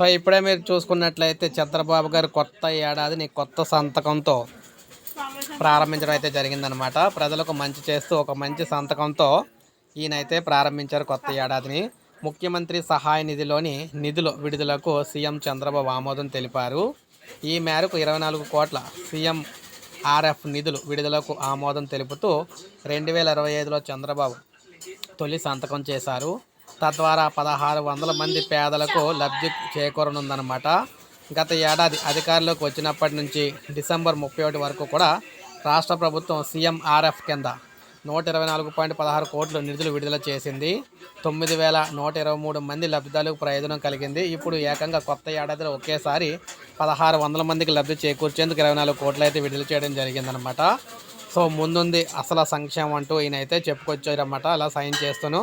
So ఇప్పుడే మీరు చూసుకున్నట్లయితే చంద్రబాబు గారు కొత్త ఏడాదిని కొత్త సంతకంతో ప్రారంభించడం అయితే జరిగిందనమాట ప్రజలకు మంచి చేస్తూ ఒక మంచి సంతకంతో ఈయనైతే ప్రారంభించారు కొత్త ఏడాదిని. ముఖ్యమంత్రి సహాయ నిధిలోని నిధులు విడుదలకు సీఎం చంద్రబాబు ఆమోదం తెలిపారు. ఈ మేరకు ఇరవై నాలుగు కోట్ల సీఎం ఆర్ఎఫ్ నిధులు విడుదలకు ఆమోదం తెలుపుతూ రెండు వేల ఇరవై ఐదులో చంద్రబాబు తొలి సంతకం చేశారు. తద్వారా పదహారు వందల మంది పేదలకు లబ్ధి చేకూరనుందన్నమాట. గత ఏడాది అధికారంలోకి వచ్చినప్పటి నుంచి డిసెంబర్ ముప్పై ఒకటి వరకు కూడా రాష్ట్ర ప్రభుత్వం సీఎంఆర్ఎఫ్ కింద నూట ఇరవై నాలుగు పాయింట్ పదహారు కోట్లు నిధులు విడుదల చేసింది. తొమ్మిది వేల నూట ఇరవై మూడు మంది లబ్ధిదారులకు ప్రయోజనం కలిగింది. ఇప్పుడు ఏకంగా కొత్త ఏడాదిలో ఒకేసారి పదహారు వందల మందికి లబ్ధి చేకూర్చేందుకు ఇరవై నాలుగు కోట్లు అయితే విడుదల చేయడం జరిగిందనమాట సో ముందుంది అసలు సంక్షేమం అంటూ ఈయన అయితే చెప్పుకొచ్చారన్నమాట. అలా సైన్ చేస్తాను.